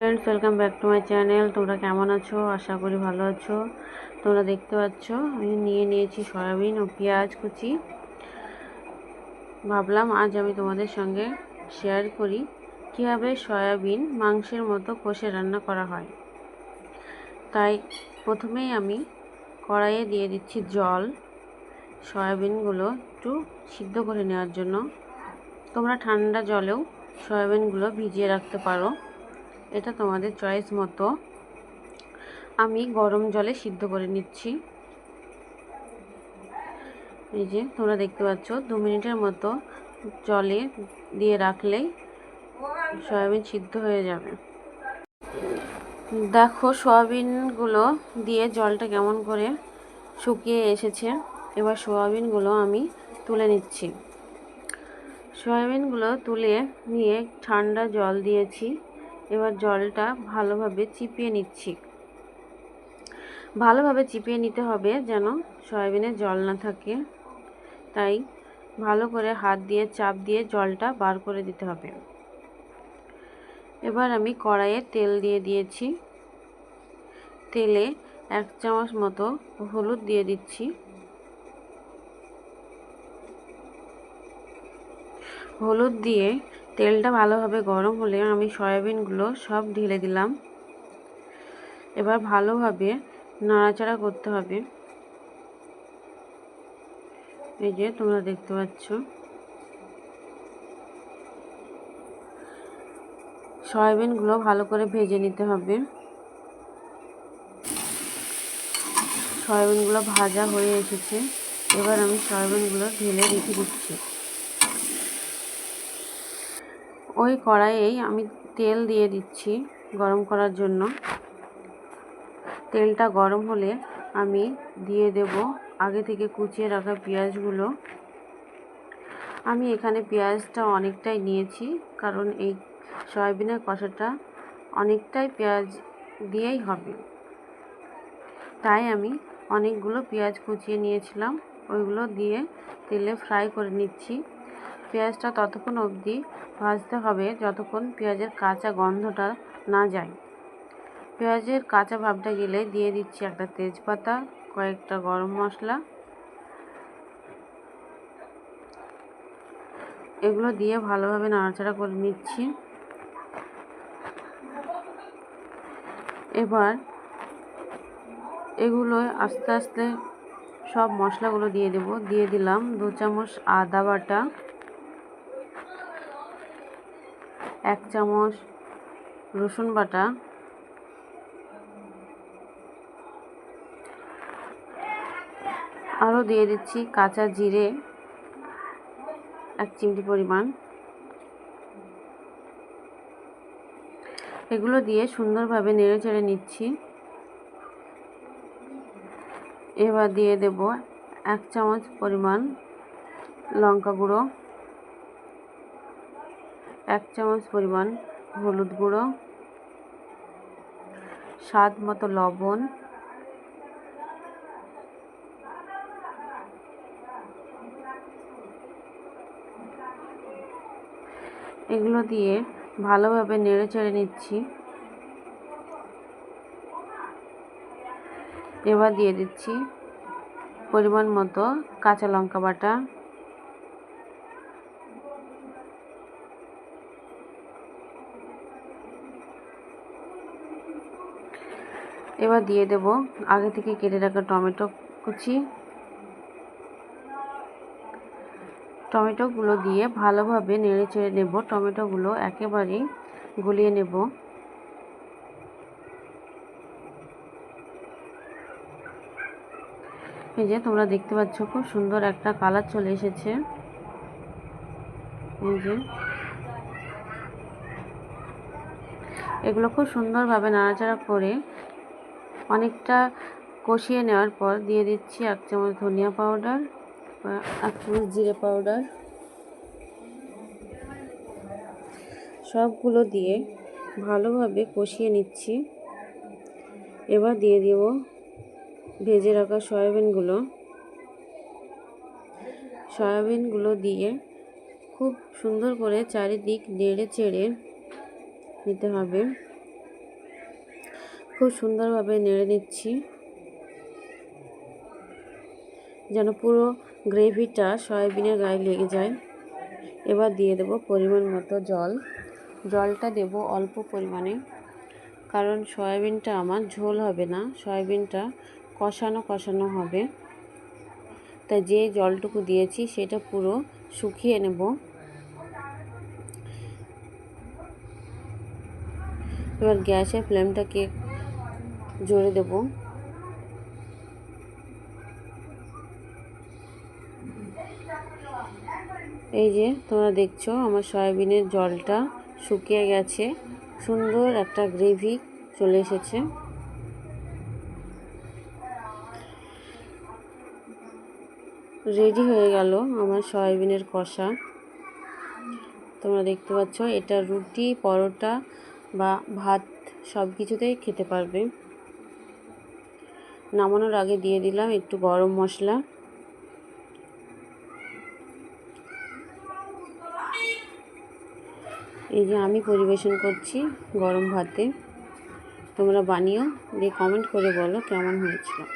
Friends welcome back to my channel তোমরা কেমন আছো? আশা করি ভালো আছো। তোমরা দেখতে পাচ্ছ, আমি নিয়ে নিয়েছি সয়াবিন ও পেঁয়াজ কুচি। ভাবলাম আজ আমি তোমাদের সঙ্গে শেয়ার করি কীভাবে সয়াবিন মাংসের মতো কষে রান্না করা হয়। তাই প্রথমেই আমি কড়াইয়ে দিয়ে দিচ্ছি জল। সয়াবিনগুলো একটু সিদ্ধ করে নেওয়ার জন্য। তোমরা ঠান্ডা জলেও সয়াবিনগুলো ভিজিয়ে রাখতে পারো। এটা তোমাদের চয়েস মতো। আমি গরম জলে সিদ্ধ করে নিচ্ছি। এই যে, তোমরা দেখতে পাচ্ছ, দু মিনিটের মতো জলে দিয়ে রাখলেই সয়াবিন সিদ্ধ হয়ে যাবে। দেখো, সয়াবিনগুলো দিয়ে জলটা কেমন করে শুকিয়ে এসেছে। এবার সয়াবিনগুলো আমি তুলে নিচ্ছি। সয়াবিনগুলো তুলে নিয়ে ঠান্ডা জল দিয়েছি। এবার জলটা ভালোভাবে চিপিয়ে নিচ্ছি। ভালোভাবে চিপিয়ে নিতে হবে যেন সয়াবিনে জল না থাকে। তাই ভালো করে হাত দিয়ে, চাপ দিয়ে জলটা বার করে দিতে হবে। এবার আমি কড়াইয়ে তেল দিয়ে দিয়েছি। তেলে এক চামচ মতো হলুদ দিয়ে দিচ্ছি। হলুদ দিয়ে তেলটা ভালোভাবে গরম হলে আমি সয়াবিনগুলো সব ঢেলে দিলাম। এবার ভালোভাবে নাড়াচাড়া করতে হবে। এই যে তোমরা দেখতে পাচ্ছ। সয়াবিনগুলো ভালো করে ভেজে নিতে হবে। সয়াবিনগুলো ভাজা হয়ে এসেছে। এবার আমি সয়াবিনগুলো ঢেলে রেখে দিচ্ছি। ওই কড়াইয়েই আমি তেল দিয়ে দিচ্ছি গরম করার জন্য। তেলটা গরম হলে আমি দিয়ে দেব আগে থেকে কুচিয়ে রাখা পেঁয়াজগুলো। আমি এখানে পেঁয়াজটা অনেকটাই নিয়েছি, কারণ এই সয়াবিনের কষাটা অনেকটাই পেঁয়াজ দিয়েই হবে। তাই আমি অনেকগুলো পেঁয়াজ কুচিয়ে নিয়েছিলাম, ওইগুলো দিয়ে তেলে ফ্রাই করে নিচ্ছি। পেঁয়াজটা ততক্ষণ অবধি ভাজতে হবে যতক্ষণ পেঁয়াজের কাঁচা গন্ধটা না যায়। পেঁয়াজের কাঁচা ভাবটা গেলে দিয়ে দিচ্ছি একটা তেজপাতা, কয়েকটা গরম মশলা। এগুলো দিয়ে ভালোভাবে নাড়াচাড়া করে নিচ্ছি। এবার এগুলো আস্তে আস্তে সব মশলাগুলো দিয়ে দেব। দিয়ে দিলাম দু চামচ আদা বাটা। এক চামচ রসুন বাটা, আরও দিয়ে দিচ্ছি কাঁচা জিরে, এক চিমটি পরিমাণ। এগুলো দিয়ে সুন্দরভাবে নেড়ে চেড়ে নিচ্ছি। এবার দিয়ে দেব এক চামচ পরিমাণ লঙ্কা গুঁড়ো। এক চামচ পরিমাণ হলুদ গুঁড়ো, স্বাদ মতো লবণ, এগুলো দিয়ে ভালোভাবে নেড়ে চেড়ে নিচ্ছি। এবার দিয়ে দিচ্ছি পরিমাণ মতো কাঁচা লঙ্কা বাটা এবার দিয়ে দেব আগে থেকে কেটে রাখা টমেটো কুচি। টমেটোগুলো দিয়ে ভালোভাবে নেড়ে চেড়ে নেব। টমেটোগুলো একেবারেই গলিয়ে নেব। এই যে তোমরা দেখতে পাচ্ছ খুব সুন্দর একটা কালার চলে এসেছে। এই যে এগুলো খুব সুন্দরভাবে নাড়াচাড়া করে অনেকটা কষিয়ে নেওয়ার পর দিয়ে দিচ্ছি এক চামচ ধনিয়া পাউডার এক চামচ জিরে পাউডার। সবগুলো দিয়ে ভালোভাবে কষিয়ে নিচ্ছি। এবার দিয়ে দেব ভেজে রাখা সয়াবিনগুলো। সয়াবিনগুলো দিয়ে খুব সুন্দর করে চারিদিক নেড়ে চেড়ে নিতে হবে। খুব সুন্দরভাবে নেড়ে নিচ্ছি। যেন পুরো গ্রেভিটা সয়াবিনের গায়ে লেগে যায়। এবার দিয়ে দেব পরিমাণ মতো জল। জলটা দেব অল্প পরিমাণে। কারণ সয়াবিনটা আমার ঝোল হবে না, সয়াবিনটা কষানো কষানো হবে। তাই যে জলটুকু দিয়েছি সেটা পুরো শুকিয়ে নেব। এবার গ্যাসের ফ্লেমটাকে জোরে দেব। এই যে তোমরা দেখছ, আমার সয়াবিনের জলটা শুকিয়ে গেছে। সুন্দর একটা গ্রেভি চলে এসেছে। রেডি হয়ে গেল আমার সয়াবিনের কষা। তোমরা দেখতে পাচ্ছ, এটা রুটি, পরোটা বা ভাত সব কিছুতেই খেতে পারবে। নামানোর আগে দিয়ে দিলাম একটু গরম মশলা। এই যে আমি পরিবেশন করছি গরম ভাতে। তোমরা বানিও, দিয়ে কমেন্ট করে বলো কেমন হয়েছিল।